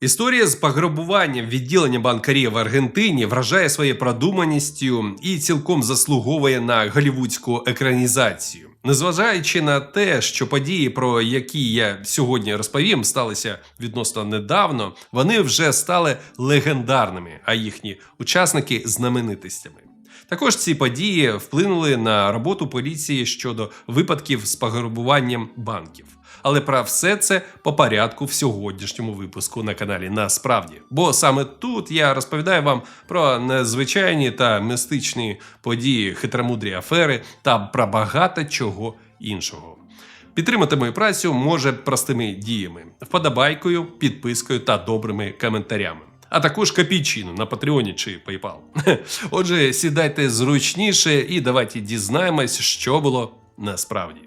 Історія з пограбуванням відділення банкарів в Аргентині вражає своєю продуманістю і цілком заслуговує на голівудську екранізацію. Незважаючи на те, що події, про які я сьогодні розповім, сталися відносно недавно, вони вже стали легендарними, а їхні учасники знаменитостями. Також ці події вплинули на роботу поліції щодо випадків з пограбуванням банків. Але про все це по порядку в сьогоднішньому випуску на каналі Насправді. Бо саме тут я розповідаю вам про незвичайні та містичні події, хитромудрі афери та про багато чого іншого. Підтримати мою працю може простими діями: вподобайкою, підпискою та добрими коментарями. А також копійчину на Патреоні чи PayPal. Отже, сідайте зручніше і давайте дізнаємось, що було насправді.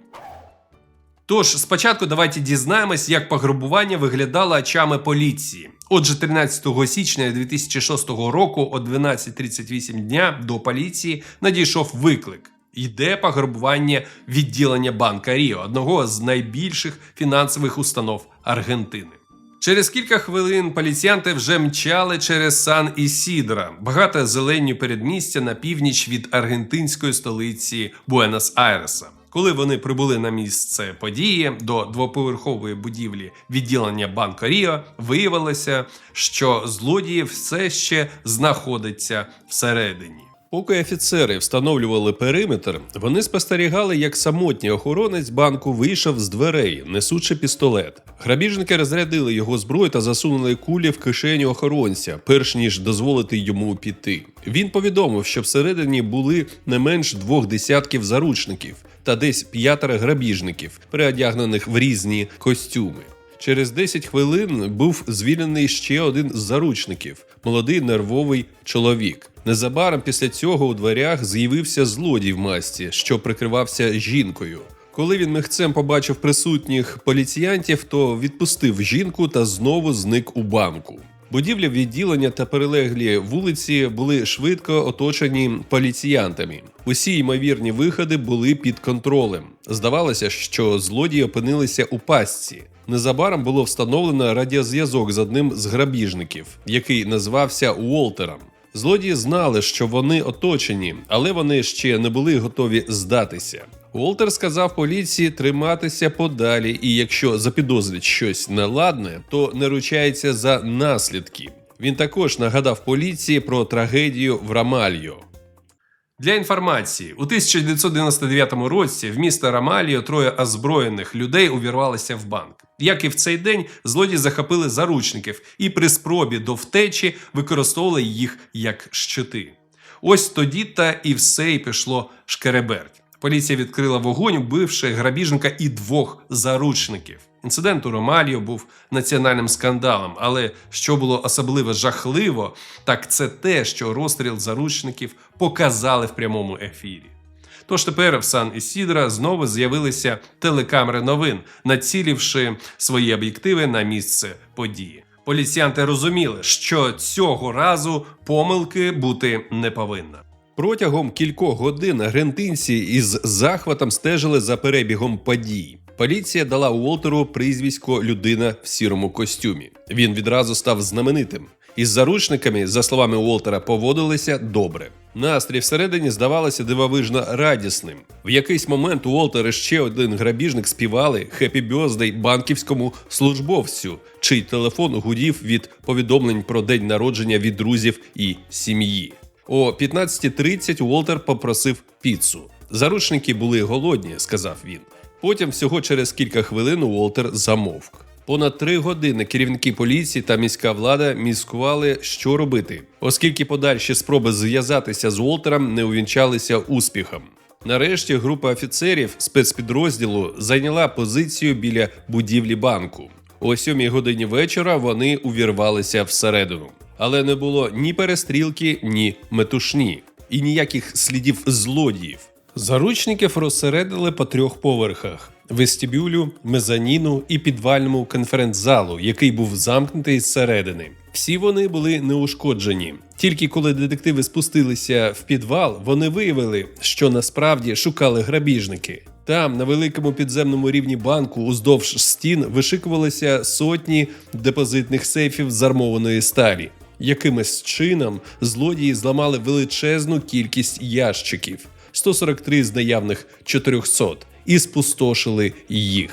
Тож спочатку давайте дізнаємось, як пограбування виглядало очами поліції. Отже, 13 січня 2006 року о 12.38 дня до поліції надійшов виклик. Йде пограбування відділення банка Ріо, одного з найбільших фінансових установ Аргентини. Через кілька хвилин поліціянти вже мчали через Сан Ісідра, багате зеленню передмістя на північ від аргентинської столиці Буенос-Айреса. Коли вони прибули на місце події до двоповерхової будівлі відділення Банко Ріо, виявилося, що злодії все ще знаходяться всередині. Поки офіцери встановлювали периметр, вони спостерігали, як самотній охоронець банку вийшов з дверей, несучи пістолет. Грабіжники розрядили його зброю та засунули кулі в кишеню охоронця, перш ніж дозволити йому піти. Він повідомив, що всередині були не менш двох десятків заручників та десь п'ятеро грабіжників, переодягнених в різні костюми. Через 10 хвилин був звільнений ще один з заручників молодий нервовий чоловік. Незабаром після цього у дверях з'явився злодій в масці, що прикривався жінкою. Коли він михцем побачив присутніх поліціянтів, то відпустив жінку та знову зник у банку. Будівля відділення та перелеглі вулиці були швидко оточені поліціянтами. Усі ймовірні виходи були під контролем. Здавалося, що злодії опинилися у пастці. Незабаром було встановлено радіозв'язок з одним з грабіжників, який назвався Уолтером. Злодії знали, що вони оточені, але вони ще не були готові здатися. Уолтер сказав поліції триматися подалі, і якщо запідозрить щось неладне, то не ручається за наслідки. Він також нагадав поліції про трагедію в Рамальо. Для інформації, у 1999 році в місто Рамаліо троє озброєних людей увірвалися в банк. Як і в цей день, злодії захопили заручників і при спробі до втечі використовували їх як щити. Ось тоді та і все і пішло шкереберть. Поліція відкрила вогонь, вбивши грабіжника і двох заручників. Інцидент у Ромаліо був національним скандалом, але що було особливо жахливо, так це те, що розстріл заручників показали в прямому ефірі. Тож тепер в Сан Ісідра знову з'явилися телекамери новин, націливши свої об'єктиви на місце події. Поліціянти розуміли, що цього разу помилки бути не повинна. Протягом кількох годин аргентинці із захватом стежили за перебігом подій. Поліція дала Уолтеру прізвисько людина в сірому костюмі. Він відразу став знаменитим. Із заручниками, за словами Уолтера, поводилися добре. Настрій всередині здавалося дивовижно радісним. В якийсь момент Уолтер і ще один грабіжник співали «Хеппі Бьоздей» банківському службовцю, чий телефон гудів від повідомлень про день народження від друзів і сім'ї. О 15.30 Уолтер попросив піцу. Заручники були голодні, сказав він. Потім, всього через кілька хвилин, Уолтер замовк. Понад три години керівники поліції та міська влада міскували, що робити, оскільки подальші спроби зв'язатися з Уолтером не увінчалися успіхом. Нарешті група офіцерів спецпідрозділу зайняла позицію біля будівлі банку. О сьомій годині вечора вони увірвалися всередину, але не було ні перестрілки, ні метушні, і ніяких слідів злодіїв. Заручників розсередили по трьох поверхах: вестибюлю, мезаніну і підвальному конференц-залу, який був замкнутий зсередини. Всі вони були неушкоджені. Тільки коли детективи спустилися в підвал, вони виявили, що насправді шукали грабіжники. Там, на великому підземному рівні банку, уздовж стін вишикувалися сотні депозитних сейфів з армованої сталі. Якимось чином злодії зламали величезну кількість ящиків 143 з наявних 400 і спустошили їх.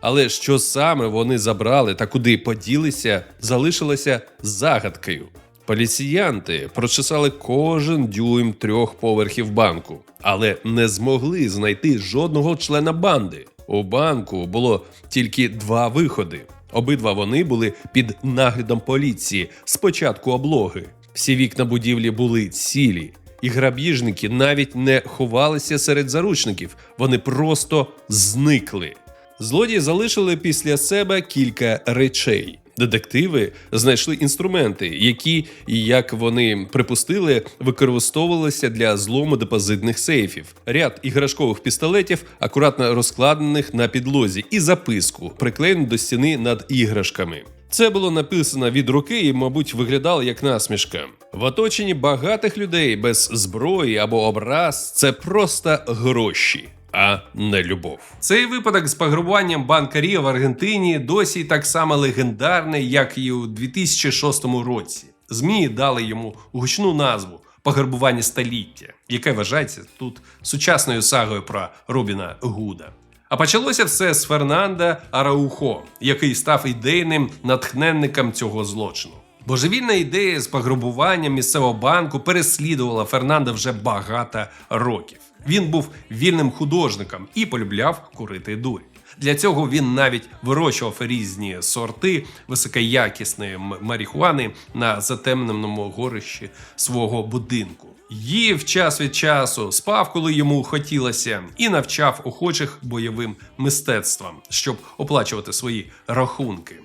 Але що саме вони забрали та куди поділися, залишилося загадкою. Поліціянти прочесали кожен дюйм трьох поверхів банку, але не змогли знайти жодного члена банди. У банку було тільки два виходи. Обидва вони були під наглядом поліції з початку облоги. Всі вікна будівлі були цілі, і грабіжники навіть не ховалися серед заручників, вони просто зникли. Злодії залишили після себе кілька речей. Детективи знайшли інструменти, які, як вони припустили, використовувалися для злому депозитних сейфів, ряд іграшкових пістолетів, акуратно розкладених на підлозі, і записку, приклеєну до стіни над іграшками. Це було написано від руки і, мабуть, виглядало як насмішка. В оточенні багатих людей без зброї або образ це просто гроші. А не любов. Цей випадок з пограбуванням банкарів в Аргентині досі так само легендарний, як і у 2006 році. ЗМІ дали йому гучну назву пограбування століття, яке вважається тут сучасною сагою про Робіна Гуда. А почалося все з Фернанда Араухо, який став ідейним натхненником цього злочину. Божевільна ідея з пограбуванням місцевого банку переслідувала Фернанда вже багато років. Він був вільним художником і полюбляв курити дурь. Для цього він навіть вирощував різні сорти високоякісної марихуани на затемненому горищі свого будинку. Їв час від часу, спав, коли йому хотілося, і навчав охочих бойовим мистецтвам, щоб оплачувати свої рахунки.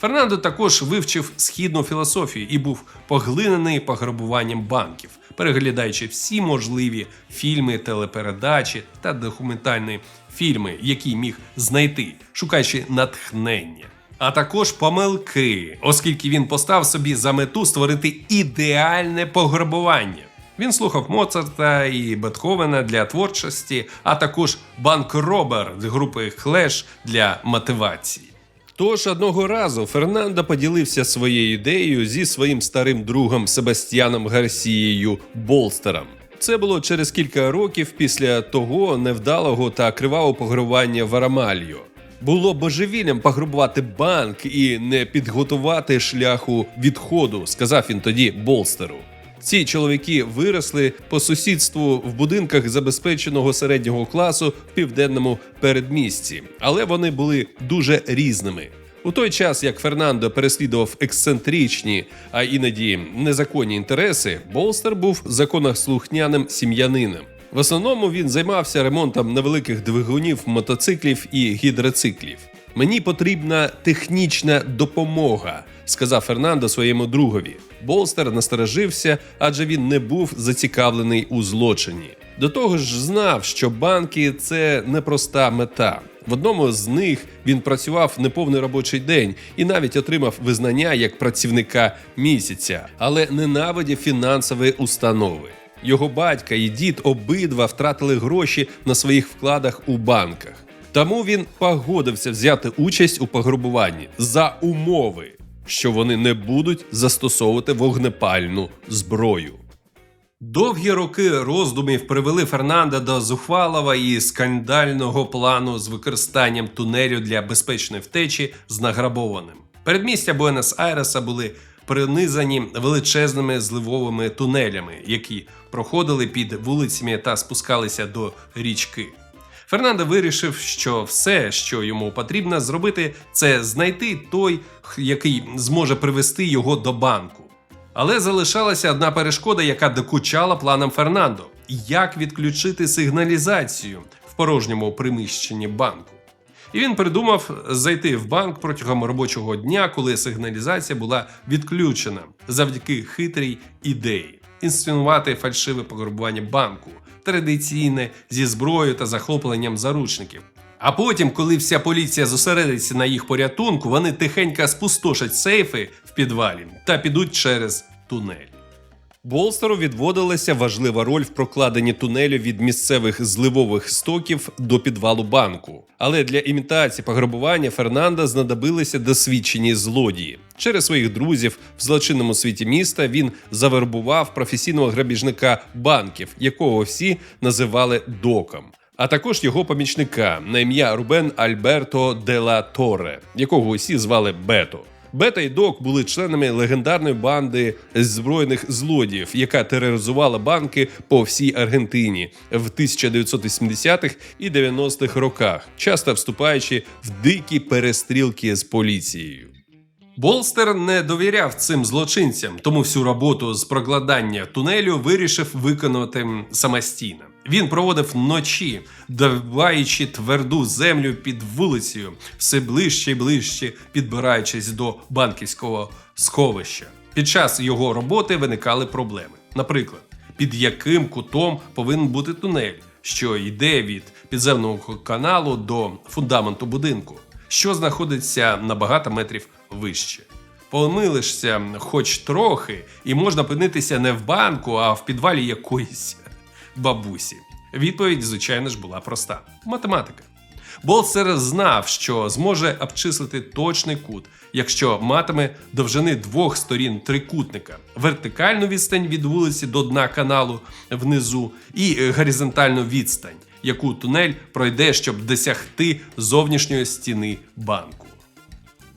Фернандо також вивчив східну філософію і був поглинений пограбуванням банків, переглядаючи всі можливі фільми, телепередачі та документальні фільми, які міг знайти, шукаючи натхнення. А також помилки, оскільки він постав собі за мету створити ідеальне пограбування. Він слухав Моцарта і Бетховена для творчості, а також Банк Робер з групи Clash для мотивації. Тож одного разу Фернандо поділився своєю ідеєю зі своїм старим другом Себастьяном Гарсією Болстером. Це було через кілька років після того невдалого та кривавого пограбування в Арамальо. Було божевіллям пограбувати банк і не підготувати шляху відходу, сказав він тоді Болстеру. Ці чоловіки виросли по сусідству в будинках забезпеченого середнього класу в південному передмісті, але вони були дуже різними. У той час, як Фернандо переслідував ексцентричні, а іноді незаконні інтереси, Болстер був законослухняним сім'янином. В основному він займався ремонтом невеликих двигунів, мотоциклів і гідроциклів. Мені потрібна технічна допомога, сказав Фернандо своєму другові. Болстер насторожився, адже він не був зацікавлений у злочині. До того ж, знав, що банки це непроста мета. В одному з них він працював неповний робочий день і навіть отримав визнання як працівника місяця, але ненавидів фінансові установи. Його батька і дід обидва втратили гроші на своїх вкладах у банках. Тому він погодився взяти участь у пограбуванні за умови, що вони не будуть застосовувати вогнепальну зброю. Довгі роки роздумів привели Фернанда до зухвалого і скандального плану з використанням тунелю для безпечної втечі з награбованим. Передмістя Буенос-Айреса були принизані величезними зливовими тунелями, які проходили під вулицями та спускалися до річки. Фернандо вирішив, що все, що йому потрібно зробити, це знайти той, який зможе привести його до банку. Але залишалася одна перешкода, яка докучала планам Фернандо: як відключити сигналізацію в порожньому приміщенні банку. І він придумав зайти в банк протягом робочого дня, коли сигналізація була відключена, завдяки хитрій ідеї інсценувати фальшиве пограбування банку, традиційне зі зброєю та захопленням заручників. А потім, коли вся поліція зосередиться на їх порятунку, вони тихенько спустошать сейфи в підвалі та підуть через тунель. Болстеру відводилася важлива роль в прокладенні тунелю від місцевих зливових стоків до підвалу банку. Але для імітації пограбування Фернанда знадобилися досвідчені злодії. Через своїх друзів в злочинному світі міста він завербував професійного грабіжника банків, якого всі називали доком. А також його помічника на ім'я Рубен Альберто де ла Торе, якого усі звали Бето. Бета і Док були членами легендарної банди збройних злодіїв, яка тероризувала банки по всій Аргентині в 1980-х і 90-х роках, часто вступаючи в дикі перестрілки з поліцією. Болстер не довіряв цим злочинцям, тому всю роботу з прокладання тунелю вирішив виконувати самостійно. Він проводив ночі, даваючи тверду землю під вулицею, все ближче і ближче підбираючись до банківського сховища. Під час його роботи виникали проблеми. Наприклад, під яким кутом повинен бути тунель, що йде від підземного каналу до фундаменту будинку, що знаходиться на багато метрів вище. Помилишся хоч трохи, і можна опинитися не в банку, а в підвалі якоїсь бабусі. Відповідь, звичайно ж, була проста: математика. Болсер знав, що зможе обчислити точний кут, якщо матиме довжини двох сторін трикутника, вертикальну відстань від вулиці до дна каналу внизу і горизонтальну відстань, яку тунель пройде, щоб досягти зовнішньої стіни банку.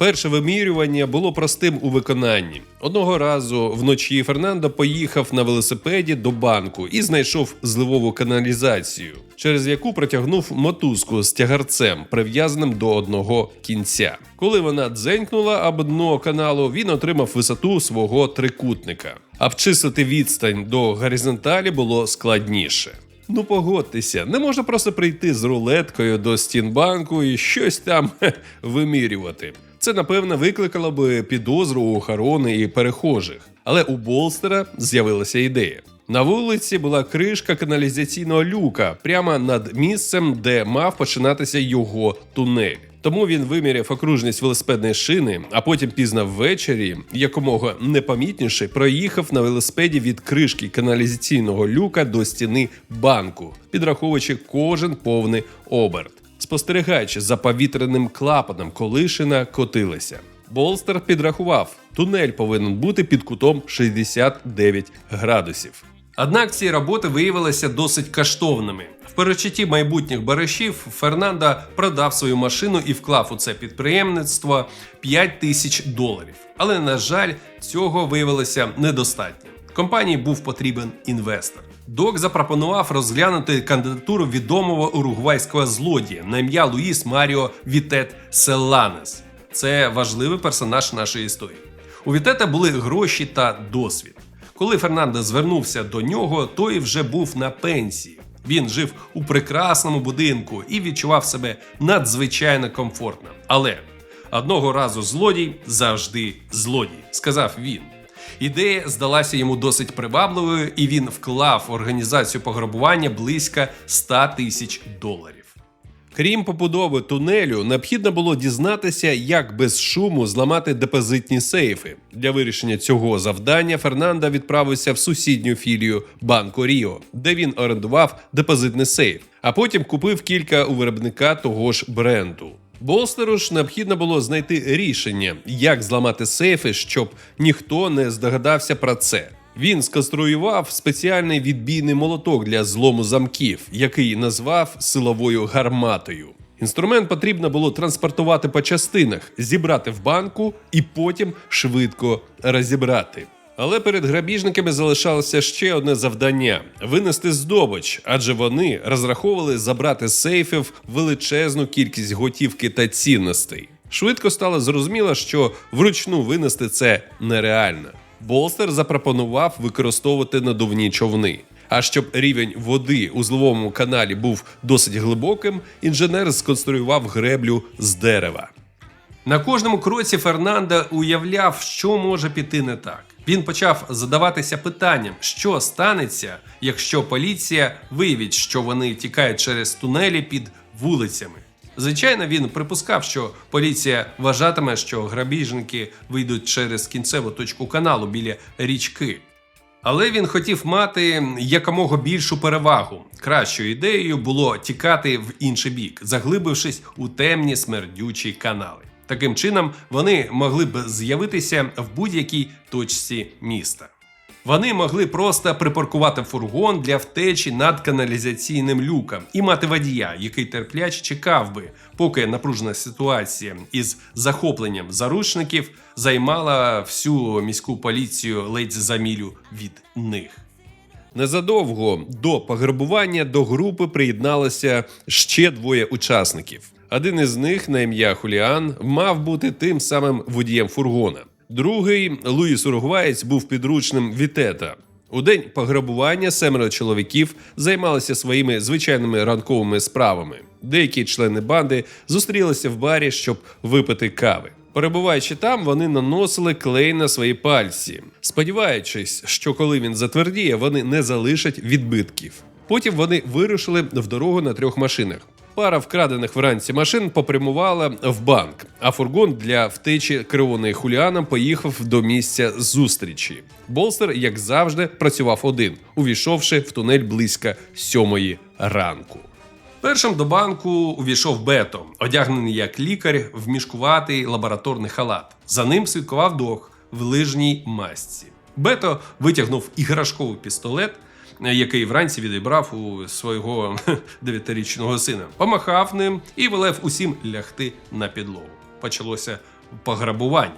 Перше вимірювання було простим у виконанні. Одного разу вночі Фернандо поїхав на велосипеді до банку і знайшов зливову каналізацію, через яку протягнув мотузку з тягарцем, прив'язаним до одного кінця. Коли вона дзенькнула об дно каналу, він отримав висоту свого трикутника. Обчислити відстань до горизонталі було складніше. Ну погодьтеся, не можна просто прийти з рулеткою до стін банку і щось там вимірювати. Це напевно викликало би підозру у охорони і перехожих. Але у Болстера з'явилася ідея. На вулиці була кришка каналізаційного люка прямо над місцем, де мав починатися його тунель. Тому він виміряв окружність велосипедної шини, а потім пізно ввечері, якомога непомітніше, проїхав на велосипеді від кришки каналізаційного люка до стіни банку, підраховуючи кожен повний оберт спостерігаючи за повітряним клапаном, коли шина котилася. Болстер підрахував, тунель повинен бути під кутом 69 градусів. Однак ці роботи виявилися досить коштовними. В перечутті майбутніх баришів Фернандо продав свою машину і вклав у це підприємництво 5 тисяч доларів. Але, на жаль, цього виявилося недостатньо. Компанії був потрібен інвестор. Док запропонував розглянути кандидатуру відомого уругвайського злодія на ім'я Луїс Маріо Вітет Селанес. Це важливий персонаж нашої історії. У Вітета були гроші та досвід. Коли Фернандо звернувся до нього, той вже був на пенсії. Він жив у прекрасному будинку і відчував себе надзвичайно комфортно. Але одного разу злодій завжди злодій, сказав він. Ідея здалася йому досить привабливою, і він вклав в організацію пограбування близько 100 тисяч доларів. Крім побудови тунелю, необхідно було дізнатися, як без шуму зламати депозитні сейфи. Для вирішення цього завдання Фернандо відправився в сусідню філію Банко Ріо, де він орендував депозитний сейф, а потім купив кілька у виробника того ж бренду. Болстеру ж необхідно було знайти рішення, як зламати сейфи, щоб ніхто не здогадався про це. Він сконструював спеціальний відбійний молоток для злому замків, який назвав силовою гарматою. Інструмент потрібно було транспортувати по частинах, зібрати в банку і потім швидко розібрати. Але перед грабіжниками залишалося ще одне завдання винести здобич, адже вони розраховували забрати з сейфів величезну кількість готівки та цінностей. Швидко стало зрозуміло, що вручну винести це нереально. Болстер запропонував використовувати надувні човни. А щоб рівень води у зловому каналі був досить глибоким, інженер сконструював греблю з дерева. На кожному кроці Фернандо уявляв, що може піти не так. Він почав задаватися питанням, що станеться, якщо поліція виявить, що вони тікають через тунелі під вулицями. Звичайно, він припускав, що поліція вважатиме, що грабіжники вийдуть через кінцеву точку каналу біля річки. Але він хотів мати якомога більшу перевагу. Кращою ідеєю було тікати в інший бік, заглибившись у темні смердючі канали. Таким чином, вони могли б з'явитися в будь-якій точці міста. Вони могли просто припаркувати фургон для втечі над каналізаційним люком і мати водія, який терпляче чекав би, поки напружена ситуація із захопленням заручників займала всю міську поліцію ледь за мілю від них. Незадовго до пограбування до групи приєдналося ще двоє учасників. Один із них, на ім'я Хуліан, мав бути тим самим водієм фургона. Другий Луїс Уругваєць був підручним Вітета. У день пограбування семеро чоловіків займалися своїми звичайними ранковими справами. Деякі члени банди зустрілися в барі, щоб випити кави. Перебуваючи там, вони наносили клей на свої пальці, сподіваючись, що коли він затвердіє, вони не залишать відбитків. Потім вони вирушили в дорогу на трьох машинах. Пара вкрадених вранці машин попрямувала в банк, а фургон для втечі керований хуліаном поїхав до місця зустрічі. Болстер, як завжди, працював один, увійшовши в тунель близько сьомої ранку. Першим до банку увійшов Бето, одягнений як лікар в мішкуватий лабораторний халат. За ним слідкував дог в лижній масці. Бето витягнув іграшковий пістолет, який вранці відібрав у свого дев'ятирічного сина, помахав ним і велев усім лягти на підлогу. Почалося пограбування.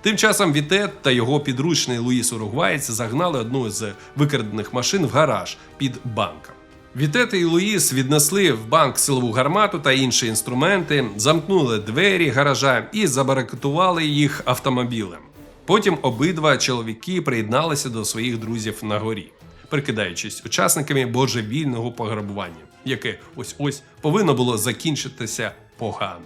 Тим часом Вітет та його підручний Луїс Уругваєць загнали одну з викрадених машин в гараж під банком. Вітет і Луїс віднесли в банк силову гармату та інші інструменти, замкнули двері гаража і забаракетували їх автомобілем. Потім обидва чоловіки приєдналися до своїх друзів на горі, прикидаючись учасниками божевільного пограбування, яке ось ось повинно було закінчитися погано.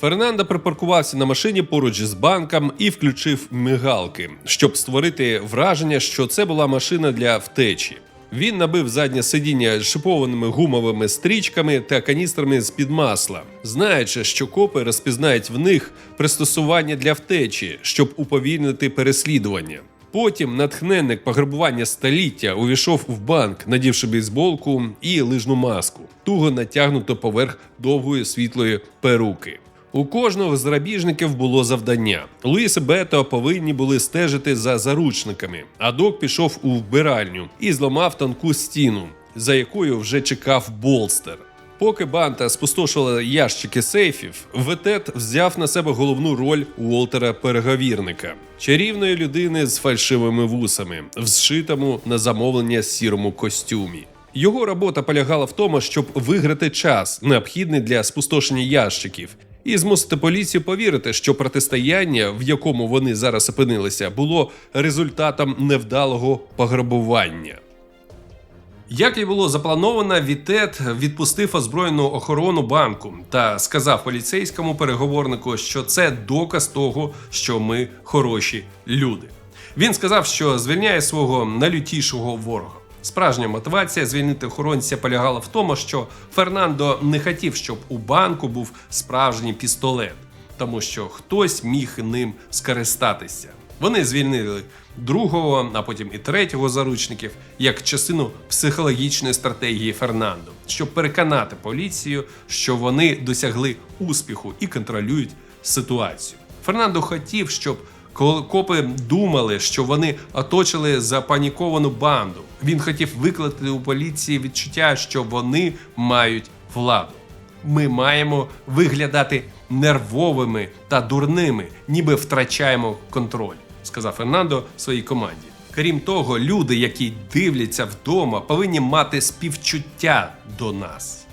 Фернандо припаркувався на машині поруч з банком і включив мигалки, щоб створити враження, що це була машина для втечі. Він набив заднє сидіння шипованими гумовими стрічками та каністрами з під масла, знаючи, що копи розпізнають в них пристосування для втечі, щоб уповільнити переслідування. Потім натхненник пограбування століття увійшов в банк, надівши бейсболку і лижну маску, туго натягнуто поверх довгої світлої перуки. У кожного з грабіжників було завдання. Луїс і Бето повинні були стежити за заручниками, а док пішов у вбиральню і зламав тонку стіну, за якою вже чекав Болстер. Поки банта спустошувала ящики сейфів, Ветет взяв на себе головну роль Уолтера переговірника, чарівної людини з фальшивими вусами, зшитому на замовлення сірому костюмі. Його робота полягала в тому, щоб виграти час, необхідний для спустошення ящиків, і змусити поліцію повірити, що протистояння, в якому вони зараз опинилися, було результатом невдалого пограбування. Як і було заплановано, Вітет відпустив озброєну охорону банку та сказав поліцейському переговорнику, що це доказ того, що ми хороші люди. Він сказав, що звільняє свого найлютішого ворога. Справжня мотивація звільнити охоронця полягала в тому, що Фернандо не хотів, щоб у банку був справжній пістолет, тому що хтось міг ним скористатися. Вони звільнили другого, а потім і третього заручників як частину психологічної стратегії Фернандо, щоб переконати поліцію, що вони досягли успіху і контролюють ситуацію. Фернандо хотів, щоб копи думали, що вони оточили запаніковану банду. Він хотів викликати у поліції відчуття, що вони мають владу. Ми маємо виглядати нервовими та дурними, ніби втрачаємо контроль, сказав Фернандо своїй команді. Крім того, люди, які дивляться вдома, повинні мати співчуття до нас.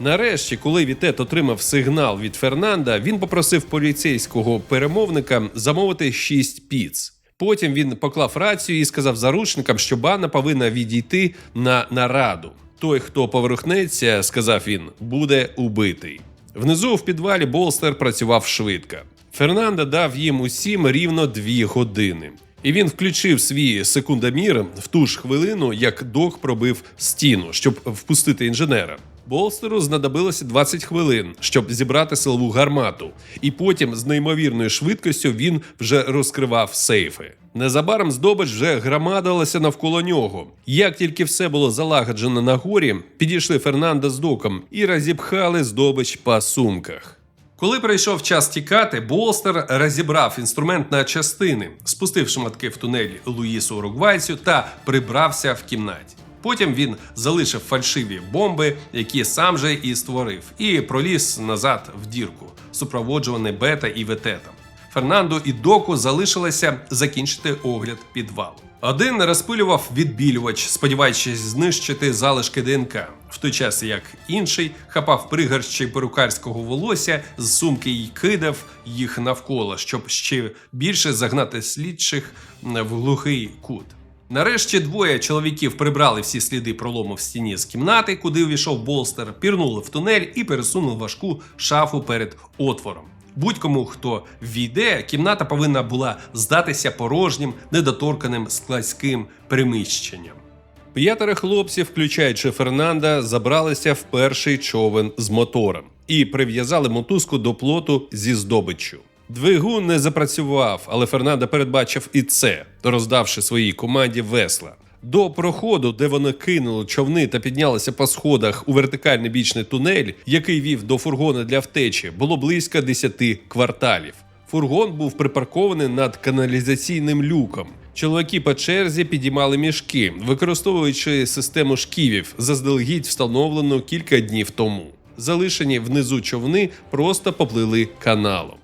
Нарешті, коли Вітет отримав сигнал від Фернанда, він попросив поліцейського перемовника замовити шість піц. Потім він поклав рацію і сказав заручникам, що бана повинна відійти на нараду. Той, хто поверхнеться, сказав він, буде убитий. Внизу в підвалі Болстер працював швидко. Фернандо дав їм усім рівно дві години. І він включив свій секундомір в ту ж хвилину, як док пробив стіну, щоб впустити інженера. Болстеру знадобилося 20 хвилин, щоб зібрати силову гармату, і потім з неймовірною швидкістю він вже розкривав сейфи. Незабаром здобич вже громадилася навколо нього. Як тільки все було залагоджено на горі, підійшли Фернандо з доком і розіпхали здобич по сумках. Коли прийшов час тікати, Болстер розібрав інструмент на частини, спустив шматки в тунель Луїсу Уругвайцю та прибрався в кімнаті. Потім він залишив фальшиві бомби, які сам же і створив, і проліз назад в дірку, супроводжуваний бета і вететом. Фернандо і Доку залишилося закінчити огляд підвалу. Один розпилював відбілювач, сподіваючись знищити залишки ДНК, в той час як інший хапав пригорщі перукарського волосся з сумки і кидав їх навколо, щоб ще більше загнати слідчих в глухий кут. Нарешті двоє чоловіків прибрали всі сліди пролому в стіні з кімнати, куди увійшов Болстер, пірнули в тунель і пересунули важку шафу перед отвором. Будь-кому, хто війде, кімната повинна була здатися порожнім, недоторканим складським приміщенням. П'ятеро хлопців, включаючи Фернанда, забралися в перший човен з мотором і прив'язали мотузку до плоту зі здобиччю. Двигун не запрацював, але Фернандо передбачив і це, роздавши своїй команді весла. До проходу, де вони кинули човни та піднялися по сходах у вертикальний бічний тунель, який вів до фургона для втечі, було близько 10 кварталів. Фургон був припаркований над каналізаційним люком. Чоловіки по черзі підіймали мішки, використовуючи систему шківів, заздалегідь встановлену кілька днів тому. Залишені внизу човни просто поплили каналом.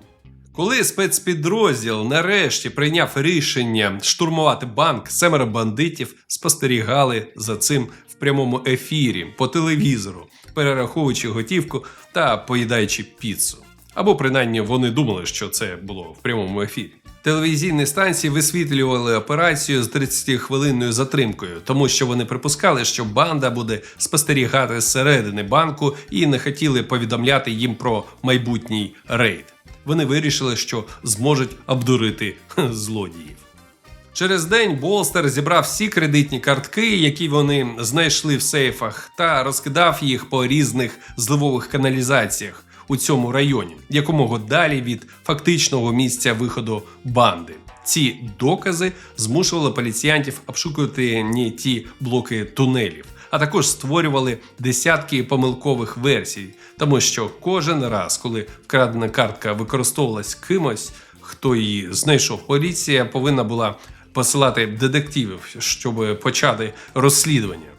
Коли спецпідрозділ нарешті прийняв рішення штурмувати банк, семеро бандитів спостерігали за цим в прямому ефірі по телевізору, перераховуючи готівку та поїдаючи піцу. Або принаймні вони думали, що це було в прямому ефірі. Телевізійні станції висвітлювали операцію з 30-хвилинною затримкою, тому що вони припускали, що банда буде спостерігати зсередини банку і не хотіли повідомляти їм про майбутній рейд. Вони вирішили, що зможуть обдурити злодіїв. Через день Болстер зібрав всі кредитні картки, які вони знайшли в сейфах, та розкидав їх по різних зливових каналізаціях у цьому районі, якомога далі від фактичного місця виходу банди. Ці докази змушували поліціянтів обшукувати не ті блоки тунелів, а також створювали десятки помилкових версій, тому що кожен раз, коли вкрадена картка використовувалась кимось, хто її знайшов, поліція повинна була посилати детективів, щоб почати розслідування.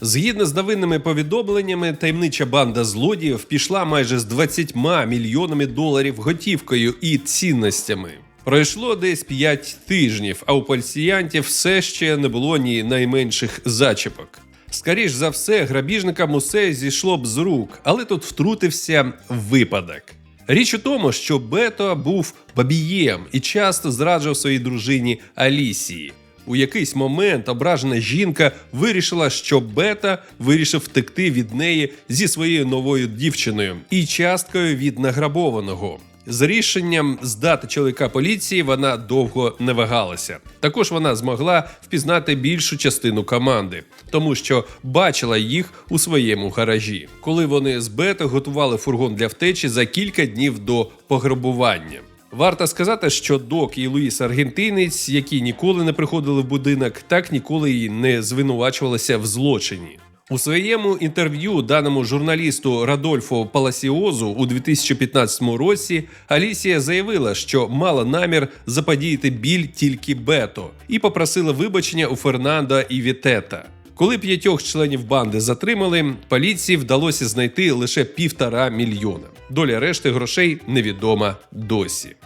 Згідно з новинними повідомленнями, таємнича банда злодіїв пішла майже з 20 мільйонами доларів готівкою і цінностями. Пройшло десь 5 тижнів, а у поліціянтів все ще не було ні найменших зачіпок. Скоріш за все, грабіжникам усе зійшло б з рук, але тут втрутився випадок. Річ у тому, що Бето був бабієм і часто зраджував своїй дружині Алісії. У якийсь момент ображена жінка вирішила, що Бета вирішив втекти від неї зі своєю новою дівчиною і часткою від награбованого. З рішенням здати чоловіка поліції вона довго не вагалася. Також вона змогла впізнати більшу частину команди, тому що бачила їх у своєму гаражі, коли вони з Бета готували фургон для втечі за кілька днів до пограбування. Варто сказати, що Док і Луїс Аргентинець, які ніколи не приходили в будинок, так ніколи й не звинувачувалися в злочині. У своєму інтерв'ю даному журналісту Радольфо Паласіозу у 2015 році Алісія заявила, що мала намір заподіяти біль тільки Бето, і попросила вибачення у Фернандо і Вітета. Коли п'ятьох членів банди затримали, поліції вдалося знайти лише півтора мільйона. Доля решти грошей невідома досі.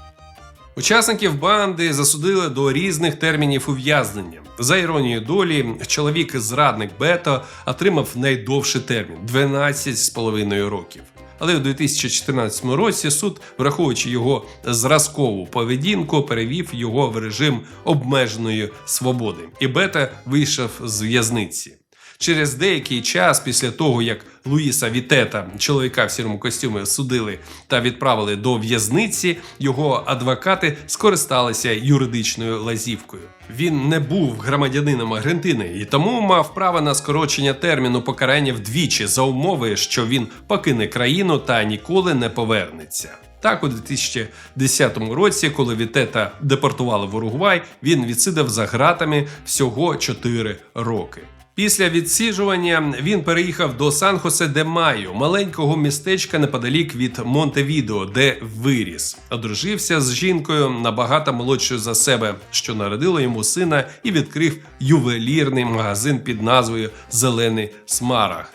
Учасників банди засудили до різних термінів ув'язнення. За іронією долі, чоловік-зрадник Бето отримав найдовший термін 12,5 років. Але у 2014 році суд, враховуючи його зразкову поведінку, перевів його в режим обмеженої свободи, і Бета вийшов з в'язниці. Через деякий час після того, як Луїса Вітета, чоловіка в сірому костюмі, судили та відправили до в'язниці, його адвокати скористалися юридичною лазівкою. Він не був громадянином Аргентини і тому мав право на скорочення терміну покарання вдвічі за умови, що він покине країну та ніколи не повернеться. Так, у 2010 році, коли Вітета депортували в Уругвай, він відсидав за ґратами всього 4 роки. Після відсіжування він переїхав до Сан-Хосе де Майо, маленького містечка неподалік від Монтевідео, де виріс. Одружився з жінкою набагато молодшою за себе, що народила йому сина, і відкрив ювелірний магазин під назвою Зелений Смарагд.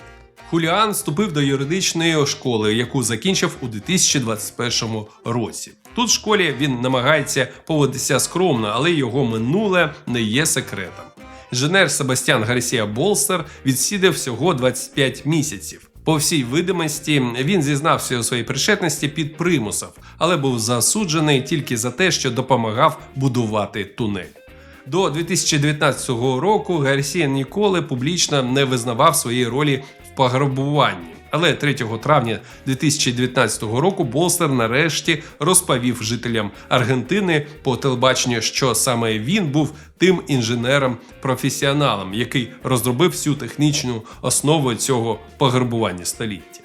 Хуліан вступив до юридичної школи, яку закінчив у 2021 році. Тут в школі він намагається поводитися скромно, але його минуле не є секретом. Інженер Себастьян Гарсія Болстер відсідав всього 25 місяців. По всій видимості, він зізнався у своїй причетності під примусом, але був засуджений тільки за те, що допомагав будувати тунель. До 2019 року Гарсія ніколи публічно не визнавав своєї ролі в пограбуванні. Але 3 травня 2019 року Болстер нарешті розповів жителям Аргентини по телебаченню, що саме він був тим інженером-професіоналом, який розробив всю технічну основу цього пограбування століття.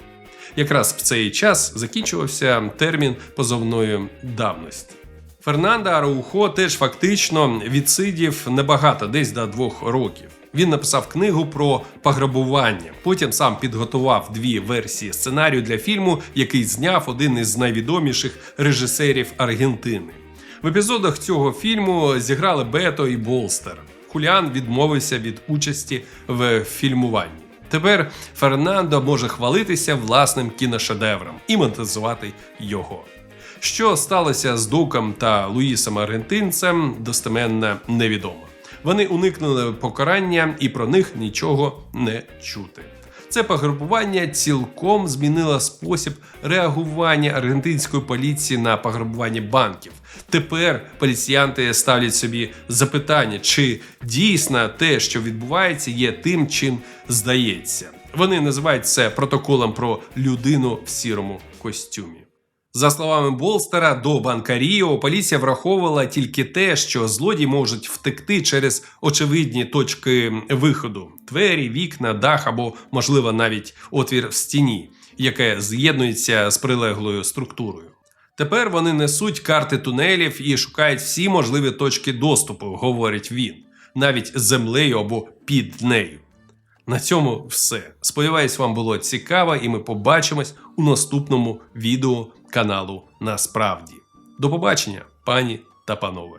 Якраз в цей час закінчувався термін позовної давності. Фернандо Араухо теж фактично відсидів небагато, десь до двох років. Він написав книгу про пограбування. Потім сам підготував дві версії сценарію для фільму, який зняв один із найвідоміших режисерів Аргентини. В епізодах цього фільму зіграли Бето і Болстер. Хуліан відмовився від участі в фільмуванні. Тепер Фернандо може хвалитися власним кіношедевром і монетизувати його. Що сталося з Дуком та Луїсом Аргентинцем, достеменно невідомо. Вони уникнули покарання і про них нічого не чути. Це пограбування цілком змінило спосіб реагування аргентинської поліції на пограбування банків. Тепер поліціянти ставлять собі запитання, чи дійсно те, що відбувається, є тим, чим здається. Вони називають це протоколом про людину в сірому костюмі. За словами Болстера, до Банкаріо поліція враховувала тільки те, що злодії можуть втекти через очевидні точки виходу: двері, вікна, дах або, можливо, навіть отвір в стіні, яке з'єднується з прилеглою структурою. Тепер вони несуть карти тунелів і шукають всі можливі точки доступу, говорить він, навіть землею або під нею. На цьому все. Сподіваюсь, вам було цікаво, і ми побачимось у наступному відео каналу Насправді. До побачення, пані та панове.